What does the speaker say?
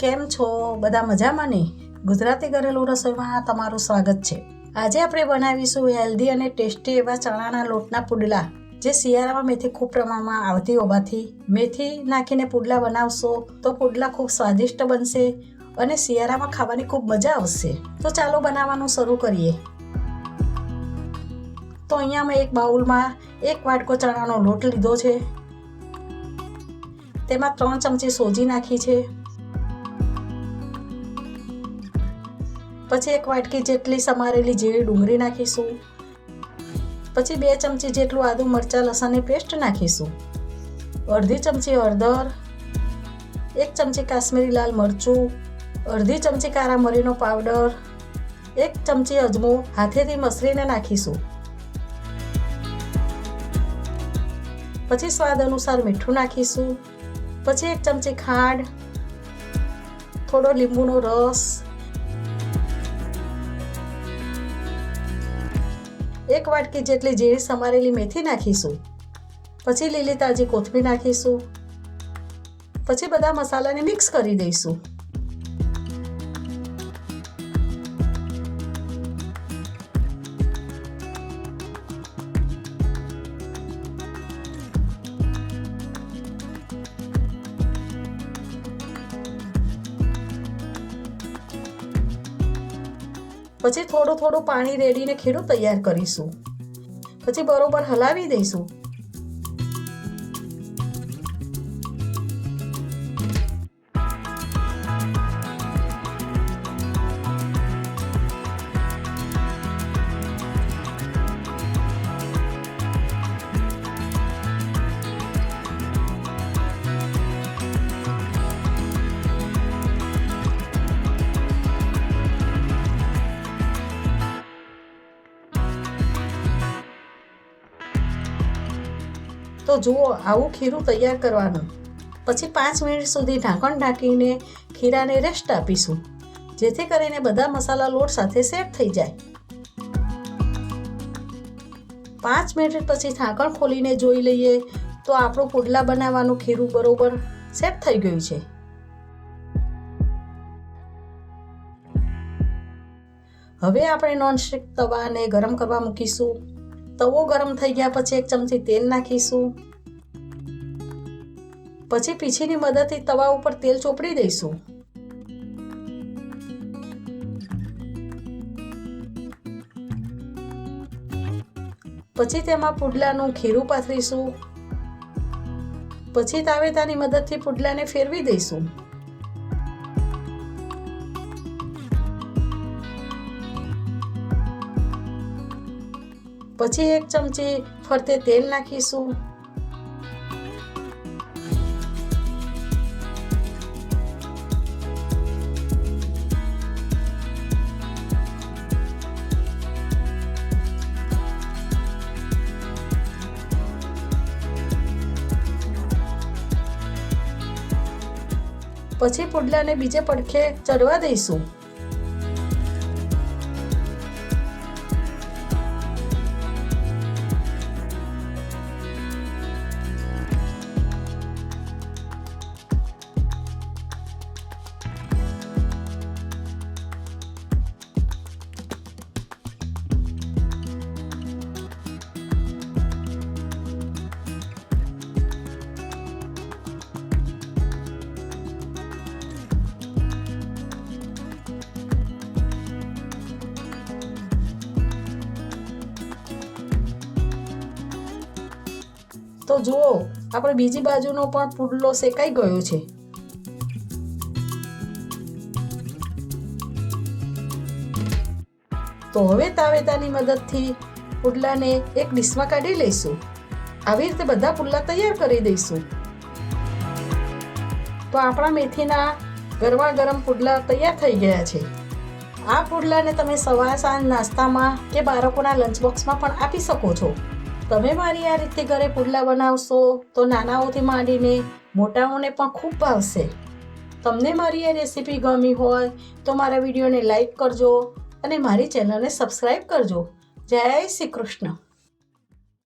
કેમ છો? બધા મજામાં ને? ગુજરાતી ઘરેલું રસોઈમાં તમારું સ્વાગત છે. આજે આપણે બનાવીશું હેલ્ધી અને ટેસ્ટી એવા ચણાના લોટના પુડલા, જે શિયાળામાં મેથી ખૂબ પ્રમાણમાં આવતી હોવાથી મેથી નાખીને પુડલા બનાવશો તો પુડલા ખૂબ સ્વાદિષ્ટ બનશે અને શિયાળામાં ખાવાની ખૂબ મજા આવશે. તો ચાલો બનાવવાનું શરૂ કરીએ. તો અહીંયા મેં એક બાઉલમાં એક વાટકો ચણાનો લોટ લીધો છે. તેમાં ત્રણ ચમચી સોજી નાખી છે. પછી એક વાટકી જેટલી સમારેલી જીરી ડુંગળી નાખીશું. પછી બે ચમચી જેટલું આદુ મરચાં લસણની પેસ્ટ નાખીશું. અડધી ચમચી હળદર, એક ચમચી કાશ્મીરી લાલ મરચું, અડધી ચમચી કારા મરીનો પાવડર, એક ચમચી અજમો હાથેથી મસળીને નાખીશું. પછી સ્વાદ અનુસાર મીઠું નાખીશું. પછી એક ચમચી ખાંડ, થોડો લીંબુનો રસ એક વાટકી જેટલી ઝીણી સમારેલી મેથી નાખીશું. પછી લીલી તાજી કોથમીર નાખીશું. પછી બધા મસાલાને મિક્સ કરી દઈશું. પછી થોડું થોડું પાણી રેડીને ખીરું તૈયાર કરીશું. પછી બરોબર હલાવી દઈશું. તો જુઓ, આવું ખીરું તૈયાર કરવાનું. પછી પાંચ મિનિટ સુધી ઢાંકણ ઢાંકીને ખીરાને રેસ્ટ આપીશું, જેથી કરીને બધા મસાલા લોટ સાથે સેટ થઈ જાય. પાંચ મિનિટ પછી ઢાંકણ ખોલીને જોઈ લઈએ તો આપણું પુડલા બનાવવાનું ખીરું બરોબર સેટ થઈ ગયું છે. હવે આપણે નોનસ્ટિક તવાને ગરમ કરવા મૂકીશું. તવો ગરમ થઈ ગયા પછી એક ચમચી તેલ નાખીશું. પછી પીછીની મદદથી તવા ઉપર તેલ ચોપડી દઈશું. પછી તેમાં પુડલાનું ખીરું પાથરીશું. પછી તાવેતાની મદદથી પુડલાને ફેરવી દઈશું. પછી એક ચમચી ફરતે તેલ નાખીશું. પછી પુડલાને બીજે પડખે ચડવા દઈશું. તો જુઓ, આપણે બીજી બાજુનો પણ પુડલો શેકાઈ ગયો છે. તો હવે તાવેતાની મદદથી પુડલાને એક ડીશમાં કાઢી લઈશું. આવી રીતે બધા પુડલા તૈયાર કરી દઈશું. તો આપણા મેથીના ગરમા ગરમ પુડલા તૈયાર થઈ ગયા છે. આ પુડલાને તમે સવાર સાંજ નાસ્તામાં કે બાળકોના લંચ બોક્સમાં પણ આપી શકો છો. તમે મારી આ રીતે ઘરે પુડલા બનાવશો તો નાનાઓથી માંડીને મોટાઓને પણ ખૂબ ભાવશે. તમને મારી આ રેસીપી ગમી હોય તો મારા વિડીયોને લાઈક કરજો અને મારી ચેનલને સબસ્ક્રાઈબ કરજો. જય શ્રી કૃષ્ણ.